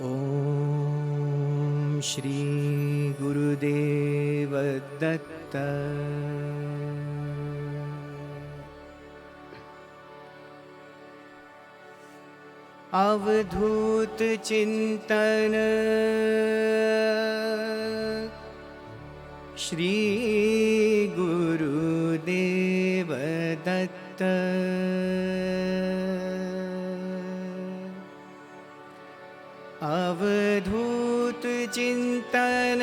ॐ श्रीगुरुदेवदत्त अवधूतचिन्तन श्री चिन्तन।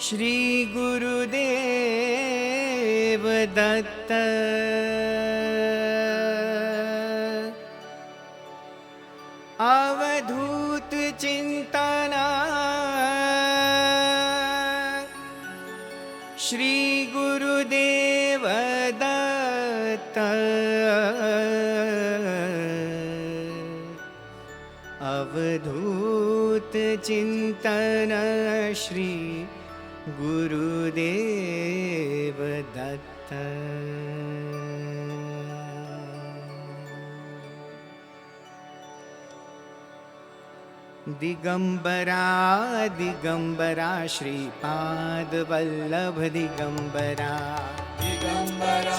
श्रीगुरुदेव दत्त अवधूत चिन्तन श्री गुरुदेव दत्त। दिगम्बरा दिगम्बरा श्रीपादवल्लभ दिगम्बरा दिगम्बरा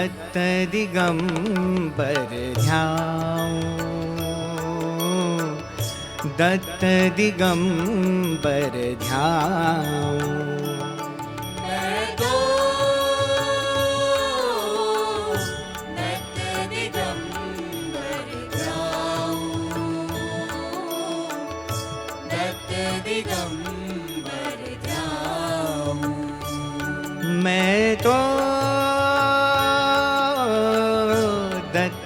दत्तदिगं पर ध्या दत्तदिगं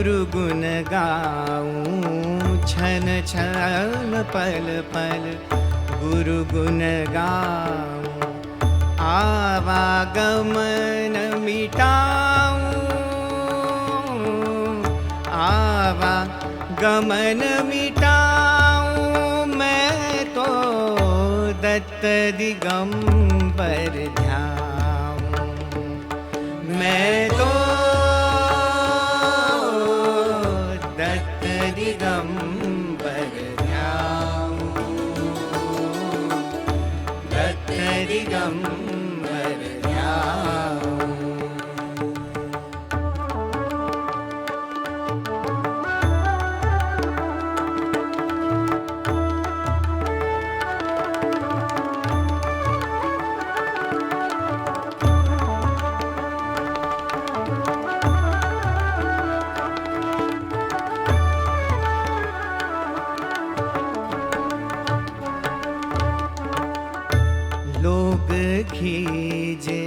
गुरु गुण गाऊं, छन छन पल पल गुरु गुण गाऊं, आवागमन मिटाऊं आवागमन मिटाऊं, मैं तो दत्त दिगम्बर ध्याऊं, मैं तो खीजे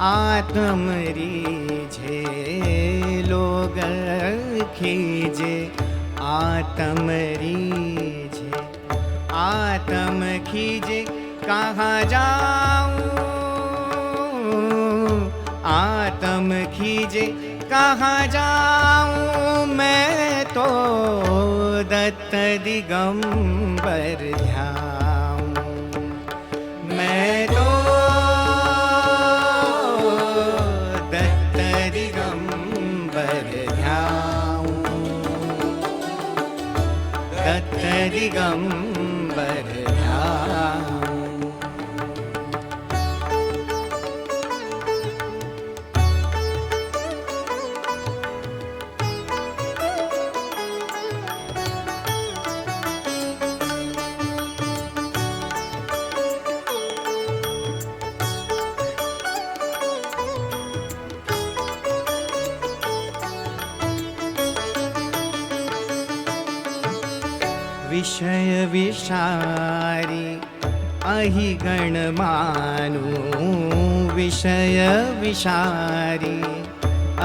आत्म रीझे लोग खीजे, आत्म रीझे, आत्म खीजे, कहाँ जाऊँ? आत्म खीजे, कहाँ जाऊँ? मैं तो दत्त दिगंबर ध्याऊं ददिगं बया विषय विषारी, अहि गणमानु विषय विषारी,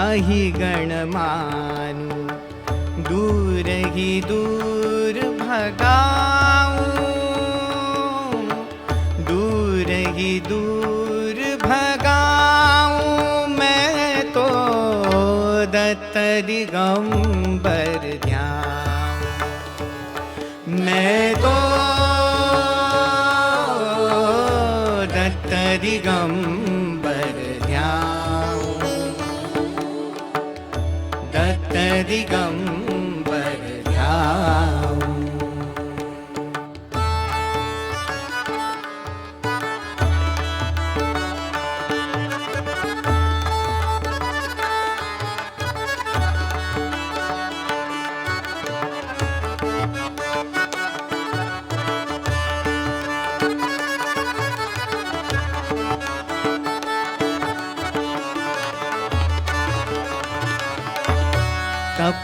अहि गणमानु दूर ही दूर भगाऊं, दूर ही दूर भगाऊं, मैं तो दत्त दिगंबर ध्यान मैं तो दत्तदिगम्बर ध्यान। दत्तदिगम्बर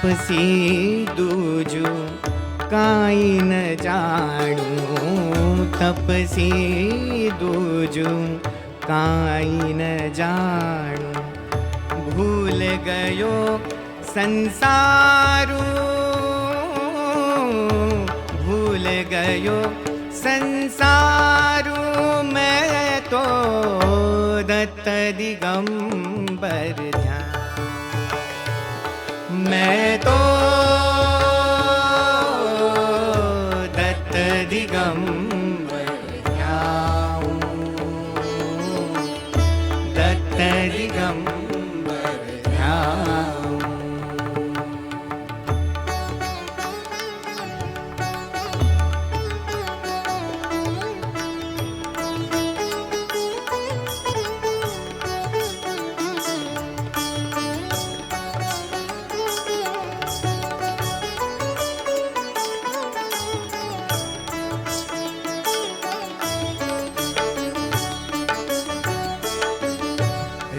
आपसी दूजू, काई न जाणू तपसी दूजू, काई न जाणू भूल गयो संसारू। भूल गयो संसारू। मैं तो दत्त दिगंबर मैं तो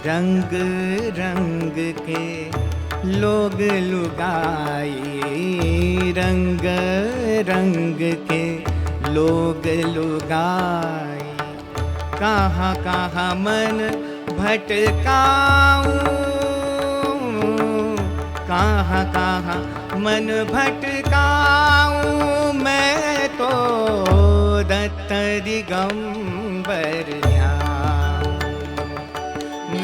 रंग रंग के लोग लुगाई रंग रंग के लोग लुगाई कहाँ कहाँ मन भटकाऊं, कहाँ कहाँ मन भटकाऊं, मैं तो दत्त दिगंबर ध्यान